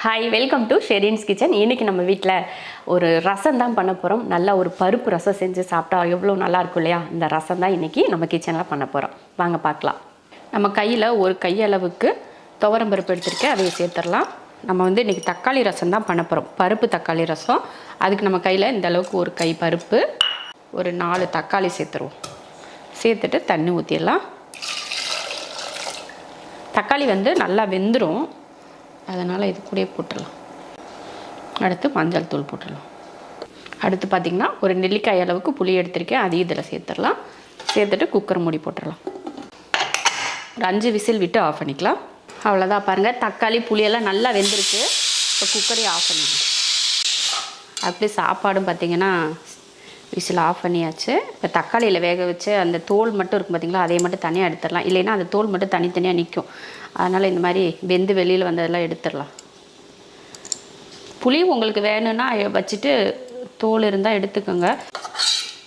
Hi welcome to Shereen's kitchen இன்றைக்கி நம்ம வீட்டில் ஒரு ரசம் தான் பண்ண போகிறோம் நல்லா ஒரு பருப்பு ரசம் செஞ்சு சாப்பிட்டா எவ்வளோ நல்லா இருக்கும் இல்லையா? இந்த ரசம் தான் இன்றைக்கி நம்ம கிச்சனில் பண்ண போகிறோம் வாங்க பார்க்கலாம். நம்ம கையில் ஒரு கையளவுக்கு துவரம் பருப்பு எடுத்துருக்கேன். அதை சேர்த்துடலாம். நம்ம வந்து இன்றைக்கி தக்காளி ரசம் தான் பண்ண போகிறோம் பருப்பு தக்காளி ரசம். அதுக்கு நம்ம கையில் இந்த அளவுக்கு ஒரு கை பருப்பு ஒரு நாலு தக்காளி சேர்த்துருவோம். சேர்த்துட்டு தண்ணி ஊற்றிடலாம் தக்காளி வந்து நல்லா வெந்துடும் அதனால் இது கூடயே போட்டுடலாம். அடுத்து மஞ்சள் தூள் போட்டுடலாம். அடுத்து பார்த்திங்கன்னா ஒரு நெல்லிக்காய் அளவுக்கு புளி எடுத்திருக்கேன். அதையும் இதில் சேர்த்துடலாம். சேர்த்துட்டு குக்கர் மூடி போட்டுடலாம். ஒரு அஞ்சு விசில் விட்டு ஆஃப் பண்ணிக்கலாம். அவ்வளோதான் பாருங்கள் தக்காளி புளியெல்லாம் நல்லா வெந்திருக்கு. இப்போ குக்கரையும் ஆஃப் பண்ணிடலாம். அப்படியே சாப்பாடும் பார்த்திங்கன்னா விசில் ஆஃப் பண்ணியாச்சு. இப்போ தக்காளியில் வேக வச்சு அந்த தோல் மட்டும் இருக்கும் பார்த்தீங்களா அதை மட்டும் தனியாக எடுத்துடலாம். இல்லைன்னா அந்த தோல் மட்டும் தனித்தனியாக நிற்கும் அதனால் இந்த மாதிரி வெந்து வெளியில் வந்ததெல்லாம் எடுத்துடலாம். புளி உங்களுக்கு வேணும்னா வச்சுட்டு தோல் இருந்தால் எடுத்துக்கோங்க.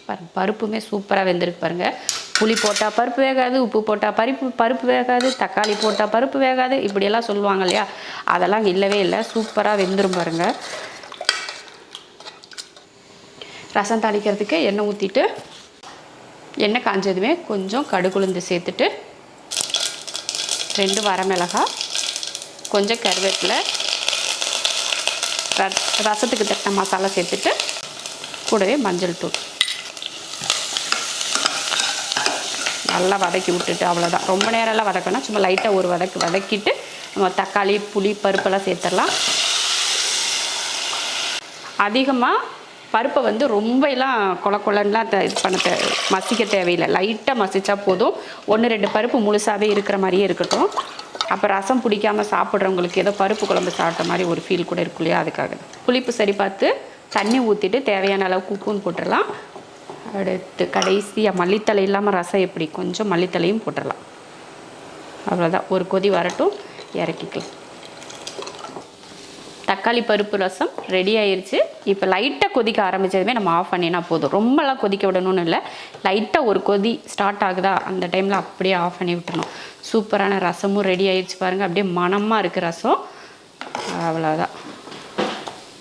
பாருங்க பருப்புமே சூப்பராக வெந்திருக்கு பாருங்கள் புளி போட்டால் பருப்பு வேகாது உப்பு போட்டால் பருப்பு பருப்பு வேகாது தக்காளி போட்டால் பருப்பு வேகாது இப்படியெல்லாம் சொல்லுவாங்க இல்லையா? அதெல்லாம் இல்லவே இல்லை சூப்பராக வெந்துரும் பாருங்கள் ரசம் தாளிக்கிறதுக்கு எண்ணெய் ஊற்றிட்டு எண்ணெய் காஞ்சதுமே கொஞ்சம் கடுகுளுந்து சேர்த்துட்டு ரெண்டு வரமிளகாய் கொஞ்சம் கருவேப்பிலை ர ரசத்துக்கு தட்ட மசாலா சேர்த்துட்டு கூடவே மஞ்சள் தூள். நல்லா வதக்கி விட்டுட்டு அவ்வளோதான் ரொம்ப நேரம்லாம் வதக்கணும். சும்மா லைட்டாக ஒரு வதக்கு வதக்கிட்டு நம்ம தக்காளி புளி பருப்பெல்லாம் சேர்த்துடலாம். அதிகமாக பருப்பை வந்து ரொம்ப எல்லாம் கொல கொலன்லாம் த- இது பண்ண தே மசிக்க தேவையில்லை. லைட்டாக மசித்தா போதும். ஒன்று ரெண்டு பருப்பு முழுசாகவே இருக்கிற மாதிரியே இருக்கட்டும். அப்போ ரசம் பிடிக்காம சாப்பிட்றவங்களுக்கு ஏதோ பருப்பு குழம்பு சாப்பிட்ட மாதிரி ஒரு ஃபீல் கூட இருக்கும் இல்லையா? அதுக்காக. புளிப்பு சரி பார்த்து தண்ணி ஊற்றிட்டு தேவையான அளவுக்கு உப்புன்னு போட்டுடலாம். அடுத்து கடைசியாக மல்லித்தலை இல்லாமல் ரசம் எப்படி? கொஞ்சம் மல்லித்தலையும் போட்டுடலாம். அவ்வளோதான் ஒரு கொதி வரட்டும். இறக்கிக்கலாம். தக்காளி பருப்பு ரசம் ரெடி ஆயிடுச்சு இப்போ லைட்டாக கொதிக்க ஆரம்பித்ததுமே நம்ம ஆஃப் பண்ணினா போதும். ரொம்பலாம் கொதிக்க விடணும்னு இல்லை. லைட்டாக ஒரு கொதி ஸ்டார்ட் ஆகுதா? அந்த டைமில் அப்படியே ஆஃப் பண்ணி விட்டுணும் சூப்பரான ரசமும் ரெடி ஆயிடுச்சு பாருங்கள் அப்படியே மணமாக இருக்குது ரசம். அவ்வளோதான்